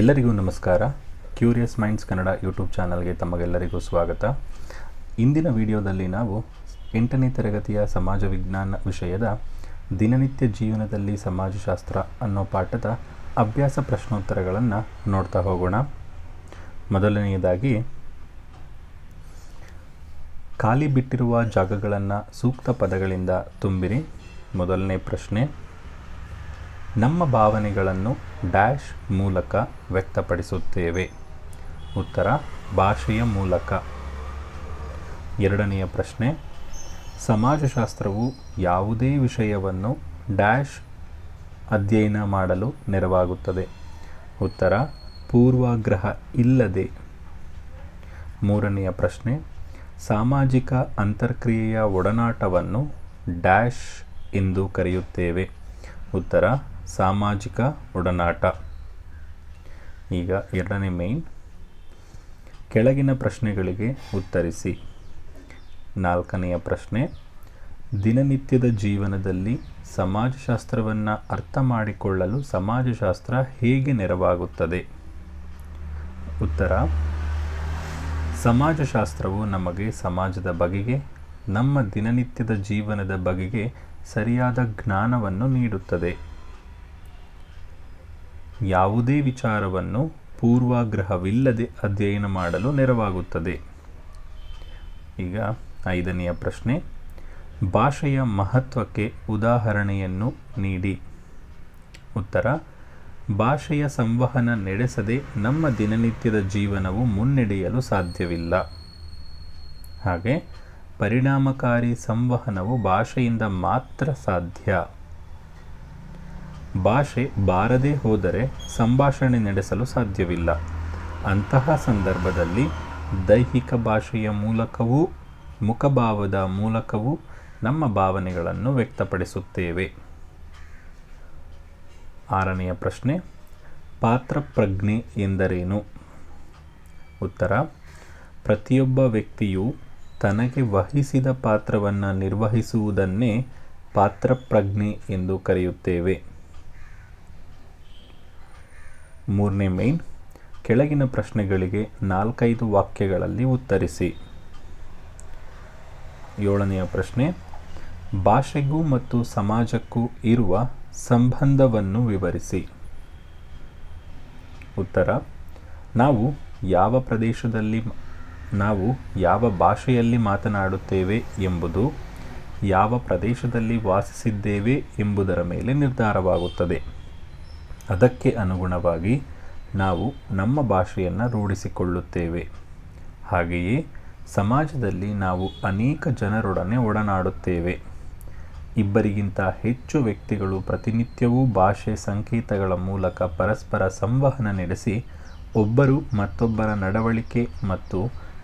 ಎಲ್ಲರಿಗೂ ನಮಸ್ಕಾರ. Curious minds Kannada YouTube ಚಾನಲ್ಗೆ ತಮಗೆಲ್ಲರಿಗೂ ಸ್ವಾಗತ. ಇಂದಿನ ವಿಡಿಯೋದಲ್ಲಿ ನಾವು ಎಂಟನೇ ತರಗತಿಯ ಸಮಾಜ ವಿಜ್ಞಾನ ವಿಷಯದ ದಿನನಿತ್ಯ ಜೀವನದಲ್ಲಿ ಸಮಾಜಶಾಸ್ತ್ರ ಅನ್ನೋ ಪಾಠದ ಅಭ್ಯಾಸ ಪ್ರಶ್ನೋತ್ತರಗಳನ್ನು ನೋಡ್ತಾ ಹೋಗೋಣ. ಮೊದಲನೆಯದಾಗಿ, ಖಾಲಿ ಬಿಟ್ಟಿರುವ ಜಾಗಗಳನ್ನು ಸೂಕ್ತ ಪದಗಳಿಂದ ತುಂಬಿರಿ. ಮೊದಲನೇ ಪ್ರಶ್ನೆ ನಮ್ಮ ಭಾವನೆಗಳನ್ನು ಡ್ಯಾಶ್ ಮೂಲಕ ವ್ಯಕ್ತಪಡಿಸುತ್ತೇವೆ. ಉತ್ತರ, ಭಾಷೆಯ ಮೂಲಕ. ಎರಡನೆಯ ಪ್ರಶ್ನೆ, ಸಮಾಜಶಾಸ್ತ್ರವು ಯಾವುದೇ ವಿಷಯವನ್ನು ಡ್ಯಾಶ್ ಅಧ್ಯಯನ ಮಾಡಲು ನೆರವಾಗುತ್ತದೆ? ಉತ್ತರ, ಪೂರ್ವಾಗ್ರಹ ಇಲ್ಲದೆ. ಮೂರನೆಯ ಪ್ರಶ್ನೆ, ಸಾಮಾಜಿಕ ಅಂತರ್ಕ್ರಿಯೆಯ ಒಡನಾಟವನ್ನು ಡ್ಯಾಶ್ ಎಂದು ಕರೆಯುತ್ತೇವೆ? ಉತ್ತರ ಸಾಮಾಜಿಕ ಒಡನಾಟ. ಈಗ ಎರಡನೇ ಮೇನ್ ಕೆಳಗಿನ ಪ್ರಶ್ನೆಗಳಿಗೆ ಉತ್ತರಿಸಿ. ನಾಲ್ಕನೆಯ ಪ್ರಶ್ನೆ, ದಿನನಿತ್ಯದ ಜೀವನದಲ್ಲಿ ಸಮಾಜಶಾಸ್ತ್ರವನ್ನು ಅರ್ಥ ಮಾಡಿಕೊಳ್ಳಲು ಸಮಾಜಶಾಸ್ತ್ರ ಹೇಗೆ ನೆರವಾಗುತ್ತದೆ? ಉತ್ತರ, ಸಮಾಜಶಾಸ್ತ್ರವು ನಮಗೆ ಸಮಾಜದ ಬಗೆಗೆ, ನಮ್ಮ ದಿನನಿತ್ಯದ ಜೀವನದ ಬಗೆಗೆ ಸರಿಯಾದ ಜ್ಞಾನವನ್ನು ನೀಡುತ್ತದೆ. ಯಾವುದೇ ವಿಚಾರವನ್ನು ಪೂರ್ವಾಗ್ರಹವಿಲ್ಲದೆ ಅಧ್ಯಯನ ಮಾಡಲು ನೆರವಾಗುತ್ತದೆ. ಈಗ ಐದನೆಯ ಪ್ರಶ್ನೆ, ಭಾಷೆಯ ಮಹತ್ವಕ್ಕೆ ಉದಾಹರಣೆಯನ್ನು ನೀಡಿ. ಉತ್ತರ, ಭಾಷೆಯ ಸಂವಹನ ನಡೆಸದೆ ನಮ್ಮ ದಿನನಿತ್ಯದ ಜೀವನವು ಮುನ್ನಡೆಯಲು ಸಾಧ್ಯವಿಲ್ಲ. ಹಾಗೆ, ಪರಿಣಾಮಕಾರಿ ಸಂವಹನವು ಭಾಷೆಯಿಂದ ಮಾತ್ರ ಸಾಧ್ಯ. ಭಾಷೆ ಬಾರದೇ ಹೋದರೆ ಸಂಭಾಷಣೆ ನಡೆಸಲು ಸಾಧ್ಯವಿಲ್ಲ. ಅಂತಹ ಸಂದರ್ಭದಲ್ಲಿ ದೈಹಿಕ ಭಾಷೆಯ ಮೂಲಕವೂ ಮುಖಭಾವದ ಮೂಲಕವೂ ನಮ್ಮ ಭಾವನೆಗಳನ್ನು ವ್ಯಕ್ತಪಡಿಸುತ್ತೇವೆ. ಆರನೆಯ ಪ್ರಶ್ನೆ, ಪಾತ್ರ ಪ್ರಜ್ಞೆ ಎಂದರೇನು? ಉತ್ತರ, ಪ್ರತಿಯೊಬ್ಬ ವ್ಯಕ್ತಿಯು ತನಗೆ ವಹಿಸಿದ ಪಾತ್ರವನ್ನು ನಿರ್ವಹಿಸುವುದನ್ನೇ ಪಾತ್ರ ಪ್ರಜ್ಞೆ ಎಂದು ಕರೆಯುತ್ತೇವೆ. ಮೂರನೇ ಮೇನ್ ಕೆಳಗಿನ ಪ್ರಶ್ನೆಗಳಿಗೆ ನಾಲ್ಕೈದು ವಾಕ್ಯಗಳಲ್ಲಿ ಉತ್ತರಿಸಿ. ಏಳನೆಯ ಪ್ರಶ್ನೆ, ಭಾಷೆಗೂ ಮತ್ತು ಸಮಾಜಕ್ಕೂ ಇರುವ ಸಂಬಂಧವನ್ನು ವಿವರಿಸಿ. ಉತ್ತರ, ನಾವು ಯಾವ ಪ್ರದೇಶದಲ್ಲಿ ನಾವು ಯಾವ ಭಾಷೆಯಲ್ಲಿ ಮಾತನಾಡುತ್ತೇವೆ ಎಂಬುದು ಯಾವ ಪ್ರದೇಶದಲ್ಲಿ ವಾಸಿಸಿದ್ದೇವೆ ಎಂಬುದರ ಮೇಲೆ ನಿರ್ಧಾರವಾಗುತ್ತದೆ. ಅದಕ್ಕೆ ಅನುಗುಣವಾಗಿ ನಾವು ನಮ್ಮ ಭಾಷೆಯನ್ನು ರೂಢಿಸಿಕೊಳ್ಳುತ್ತೇವೆ. ಹಾಗೆಯೇ ಸಮಾಜದಲ್ಲಿ ನಾವು ಅನೇಕ ಜನರೊಡನೆ ಒಡನಾಡುತ್ತೇವೆ. ಇಬ್ಬರಿಗಿಂತ ಹೆಚ್ಚು ವ್ಯಕ್ತಿಗಳು ಪ್ರತಿನಿತ್ಯವೂ ಭಾಷೆ ಸಂಕೇತಗಳ ಮೂಲಕ ಪರಸ್ಪರ ಸಂವಹನ ನಡೆಸಿ ಒಬ್ಬರು ಮತ್ತೊಬ್ಬರ ನಡವಳಿಕೆ ಮತ್ತು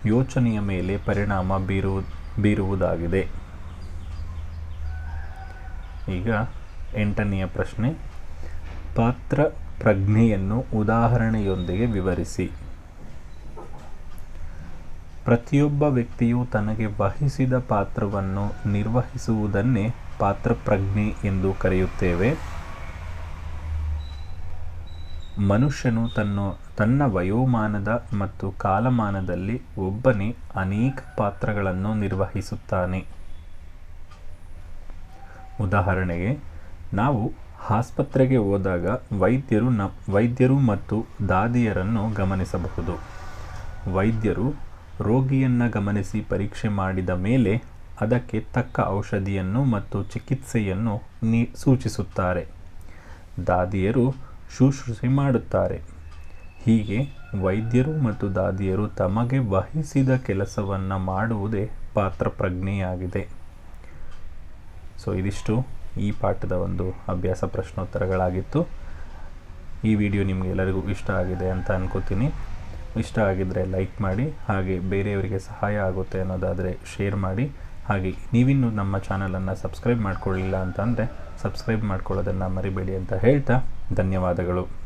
ಯೋಚನೆಯ ಮೇಲೆ ಪರಿಣಾಮ ಬೀರು, ಬೀರುವುದಾಗಿದೆ. ಈಗ ಎಂಟನೆಯ ಪ್ರಶ್ನೆ. ಪಾತ್ರ ಪ್ರಜ್ಞೆಯನ್ನು ಉದಾಹರಣೆಯೊಂದಿಗೆ ವಿವರಿಸಿ. ಪ್ರತಿಯೊಬ್ಬ ವ್ಯಕ್ತಿಯು ತನಗೆ ವಹಿಸಿದ ಪಾತ್ರವನ್ನು ನಿರ್ವಹಿಸುವುದನ್ನೇ ಪಾತ್ರ ಪ್ರಜ್ಞೆ ಎಂದು ಕರೆಯುತ್ತೇವೆ. ಮನುಷ್ಯನು ತನ್ನ ತನ್ನ ವಯೋಮಾನದ ಮತ್ತು ಕಾಲಮಾನದಲ್ಲಿ ಒಬ್ಬನೇ ಅನೇಕ ಪಾತ್ರಗಳನ್ನು ನಿರ್ವಹಿಸುತ್ತಾನೆ. ಉದಾಹರಣೆಗೆ, ನಾವು ಆಸ್ಪತ್ರೆಗೆ ಹೋದಾಗ ವೈದ್ಯರು ನ, ವೈದ್ಯರು ಮತ್ತು ದಾದಿಯರನ್ನು ಗಮನಿಸಬಹುದು. ವೈದ್ಯರು ರೋಗಿಯನ್ನು ಗಮನಿಸಿ ಪರೀಕ್ಷೆ ಮಾಡಿದ ಮೇಲೆ ಅದಕ್ಕೆ ತಕ್ಕ ಔಷಧಿಯನ್ನು ಮತ್ತು ಚಿಕಿತ್ಸೆಯನ್ನು ನೀ, ಸೂಚಿಸುತ್ತಾರೆ. ದಾದಿಯರು ಶುಶ್ರೂಷೆ ಮಾಡುತ್ತಾರೆ. ಹೀಗೆ ವೈದ್ಯರು ಮತ್ತು ದಾದಿಯರು ತಮಗೆ ವಹಿಸಿದ ಕೆಲಸವನ್ನು ಮಾಡುವುದೇ ಪಾತ್ರ ಪ್ರಜ್ಞೆಯಾಗಿದೆ ಸೊ ಇದಿಷ್ಟು. ಈ ಪಾಠದ ಒಂದು ಅಭ್ಯಾಸ ಪ್ರಶ್ನೋತ್ತರಗಳಾಗಿತ್ತು. ಈ ವಿಡಿಯೋ ನಿಮಗೆಲ್ಲರಿಗೂ ಇಷ್ಟ ಆಗಿದೆ ಅಂತ ಅನ್ಕೋತೀನಿ. ಇಷ್ಟ ಆಗಿದ್ದರೆ ಲೈಕ್ ಮಾಡಿ, ಹಾಗೆ ಬೇರೆಯವರಿಗೆ ಸಹಾಯ ಆಗುತ್ತೆ ಅನ್ನೋದಾದರೆ ಶೇರ್ ಮಾಡಿ. ಹಾಗೆ ನೀವಿನ್ನೂ ನಮ್ಮ ಚಾನಲನ್ನು ಸಬ್ಸ್ಕ್ರೈಬ್ ಮಾಡಿಕೊಳ್ಳಿಲ್ಲ ಅಂತಂದರೆ ಸಬ್ಸ್ಕ್ರೈಬ್ ಮಾಡ್ಕೊಳ್ಳೋದನ್ನು ಮರಿಬೇಡಿ ಅಂತ ಹೇಳ್ತಾ ಧನ್ಯವಾದಗಳು.